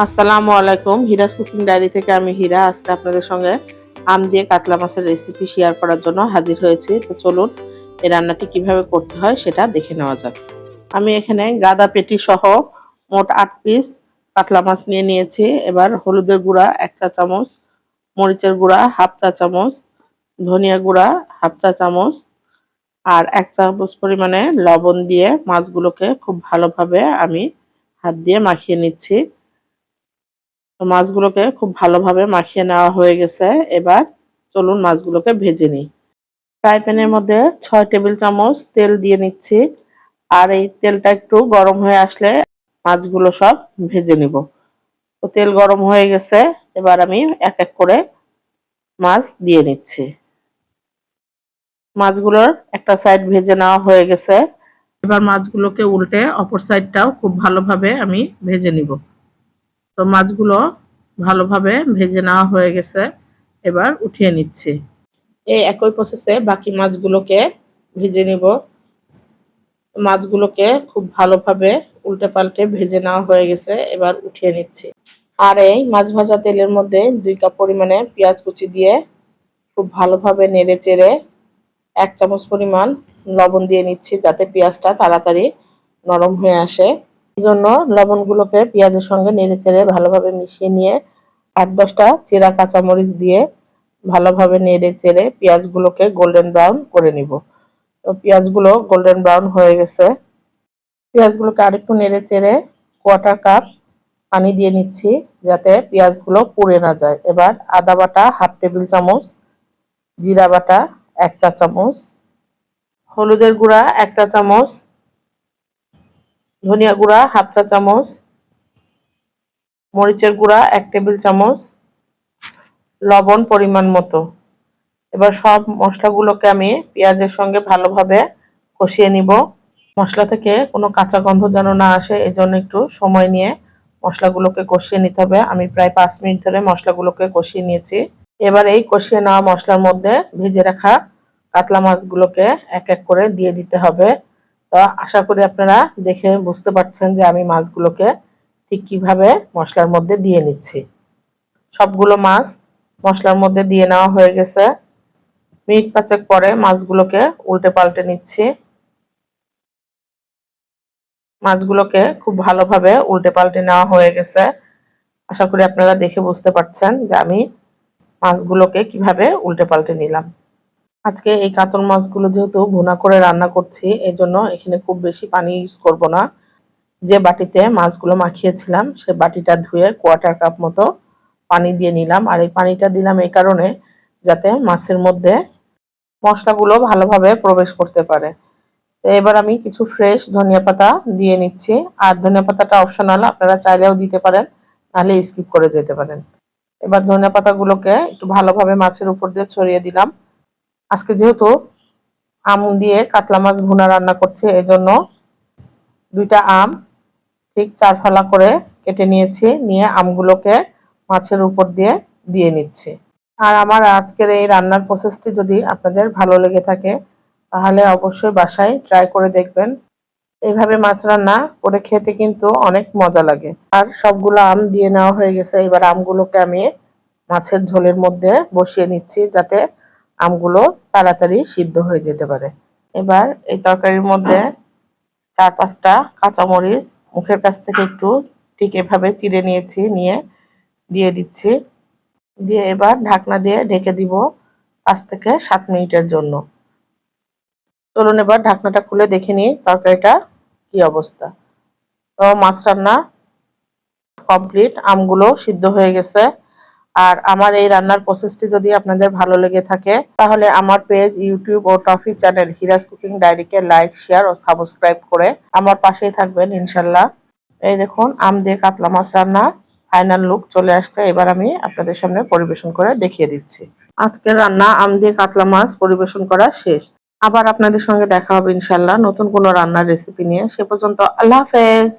আসসালামু আলাইকুম। হিরাস cooking diary থেকে আমি হীরা, আজকে আপনাদের সঙ্গে আম দিয়ে কাতলা মাছের রেসিপি শেয়ার করার জন্য হাজির হয়েছি। তো চলুন, এই রান্নাটি কীভাবে করতে হয় সেটা দেখে নেওয়া যাক। আমি এখানে গাদা পেটি সহ মোট আট পিস কাতলা মাছ নিয়ে নিয়েছি। এবার হলুদের গুঁড়া এক চা চামচ, মরিচের গুঁড়া হাফ চা চামচ, ধনিয়া গুঁড়া হাফ চা চামচ, আর এক চামচ পরিমাণে লবণ দিয়ে মাছগুলোকে খুব ভালোভাবে আমি হাত দিয়ে মাখিয়ে নিচ্ছি। তো মাছগুলোকে খুব ভালোভাবে মাখিয়ে নেওয়া হয়ে গেছে। এবার চলুন মাছগুলোকে ভেজে নিই। ফ্রাই প্যানের মধ্যে ছয় টেবিল চামচ তেল দিয়ে নিচ্ছি। আর এই তেলটা একটু গরম হয়ে আসলে মাছগুলো সব ভেজে নিব। তো তেল গরম হয়ে গেছে, এবার আমি এক এক করে মাছ দিয়ে নিচ্ছি। মাছগুলোর একটা সাইড ভেজে নেওয়া হয়ে গেছে। এবার মাছগুলোকে উল্টে অপর সাইডটাও খুব ভালোভাবে আমি ভেজে নিব। তো মাছগুলো ভালোভাবে ভেজে নেওয়া হয়ে গেছে। এবার উঠিয়ে নিচ্ছি। এই একই প্রসেসে বাকি মাছগুলোকে ভেজে নিব। মাছগুলোকে খুব ভালোভাবে উল্টে পাল্টে ভেজে নেওয়া হয়ে গেছে, এবার উঠিয়ে নিচ্ছি। আর এই মাছ ভাজা তেলের মধ্যে দুই কাপ পরিমাণে পেঁয়াজ কুচি দিয়ে খুব ভালোভাবে নেড়ে চেড়ে এক চামচ পরিমাণ লবণ দিয়ে নিচ্ছি, যাতে পেঁয়াজটা তাড়াতাড়ি নরম হয়ে আসে। জন্য লবণগুলোকে পেঁয়াজের সঙ্গে নেড়ে চেড়ে ভালোভাবে মিশিয়ে নিয়ে আট দশটা চেরা কাঁচামরিচ দিয়ে ভালোভাবে নেড়ে চেড়ে পেঁয়াজগুলোকে গোল্ডেন ব্রাউন করে নিব। তো পেঁয়াজগুলো গোল্ডেন ব্রাউন হয়ে গেছে। পেঁয়াজগুলোকে আরেকটু নেড়ে চেড়ে কোয়াটার কাপ পানি দিয়ে নিচ্ছি যাতে পেঁয়াজগুলো পুড়ে না যায়। এবার আদা বাটা হাফ টেবিল চামচ, জিরা বাটা এক চা চামচ, হলুদের গুঁড়া এক চা চামচ ধনিয়া গুঁড়া, হাফ চা চামচ, মরিচের গুঁড়া, এক টেবিল চামচ, লবণ পরিমাণ মতো। এবার সব মশলাগুলোকে আমি পেঁয়াজের সঙ্গে ভালোভাবে কষিয়ে নিব। মশলা থেকে কোনো কাঁচা গন্ধ যেন না আসে, এজন্য একটু সময় নিয়ে মশলাগুলোকে কষিয়ে নিতে হবে। আমি প্রায় পাঁচ মিনিট ধরে মশলাগুলোকে কষিয়ে নিয়েছি। এবার এই কষিয়ে নেওয়া মশলার মধ্যে ভেজে রাখা কাতলা মাছগুলোকে এক এক করে দিয়ে দিতে হবে। তো আশা করি আপনারা দেখে বুঝতে পারছেন যে আমি মাছগুলোকে ঠিক কীভাবে মশলার মধ্যে দিয়ে নিচ্ছি। সবগুলো মাছ মশলার মধ্যে দিয়ে নেওয়া হয়ে গেছে। মিনিট পাঁচেক পরে মাছগুলোকে উল্টে পাল্টে নিচ্ছি। মাছগুলোকে খুব ভালোভাবে উল্টে পাল্টে নেওয়া হয়ে গেছে। আশা করি আপনারা দেখে বুঝতে পারছেন যে আমি মাছগুলোকে কীভাবে উল্টে পাল্টে নিলাম। আজকে এই কাতল মাছগুলো যেহেতু ভুনা করে রান্না করছি এই জন্য এখানে খুব বেশি পানি ইউজ করব না। যে বাটিতে মাছগুলো মাখিয়েছিলাম, সে বাটিটা ধুয়ে কোয়ার্টার কাপ মতো পানি দিয়ে নিলাম। আর এই পানিটা দিলাম এই কারণে যাতে মাছের মধ্যে মশলাগুলো ভালোভাবে প্রবেশ করতে পারে। তো এবার আমি কিছু ফ্রেশ ধনিয়া পাতা দিয়ে নিচ্ছি। আর ধনিয়া পাতাটা অপশনাল আপনারা চাইলেও দিতে পারেন, নাহলে স্কিপ করে যেতে পারেন। এবার ধনিয়া পাতাগুলোকে একটু ভালোভাবে মাছের উপর দিয়ে ছড়িয়ে দিলাম। আজকে যেহেতু আম দিয়ে কাতলা মাছ ভুনা রান্না করছি, এজন্য দুইটা আম ঠিক চার ফালা করে কেটে নিয়েছি, নিয়ে আমগুলোকে মাছের উপর দিয়ে দিয়ে নিচ্ছি। আর আমার আজকের এই রান্নার প্রসেসটি যদি আপনাদের ভালো লেগে থাকে, তাহলে অবশ্যই বাসায় ট্রাই করে দেখবেন। এইভাবে মাছ রান্না করে খেতে কিন্তু অনেক মজা লাগে। আর সবগুলো আম দিয়ে নেওয়া হয়ে গেছে, এবার আমগুলোকে আমি মাছের ঝোলের মধ্যে বসিয়ে নিচ্ছি, যাতে আমগুলো তাড়াতাড়ি সিদ্ধ হয়ে যেতে পারে। এবার এই তরকারির মধ্যে চার পাঁচটা কাঁচামরিচ, মুখের কাছ থেকে একটু ঠিক এভাবে চিড়ে নিয়েছি, নিয়ে দিয়ে দিচ্ছি। দিয়ে এবার ঢাকনা দিয়ে ঢেকে দিব পাঁচ থেকে সাত মিনিটের জন্য। চলুন এবার ঢাকনাটা খুলে দেখে নিই তরকারিটা কি অবস্থা। তো মাছ রান্না কমপ্লিট, আমগুলো সিদ্ধ হয়ে গেছে। আর আমার এই রান্নার প্রসেসটি যদি আপনাদের ভালো লেগে থাকে, তাহলে আমার পেজ ইউটিউব ও টফি চ্যানেল হিরাজ কুকিং ডায়েরিকে লাইক শেয়ার ও সাবস্ক্রাইব করে আমার পাশেই থাকবেন, ইনশাল্লাহ। এই দেখুন, আম দিয়ে কাতলা মাছ রান্না ফাইনাল লুক চলে আসছে। এবার আমি আপনাদের সামনে পরিবেশন করে দেখিয়ে দিচ্ছি। আজকের রান্না, আম দিয়ে কাতলা মাছ পরিবেশন করা শেষ। আবার আপনাদের সঙ্গে দেখা হবে ইনশাল্লাহ নতুন কোনো রান্নার রেসিপি নিয়ে। সে পর্যন্ত আল্লাহ হাফেজ।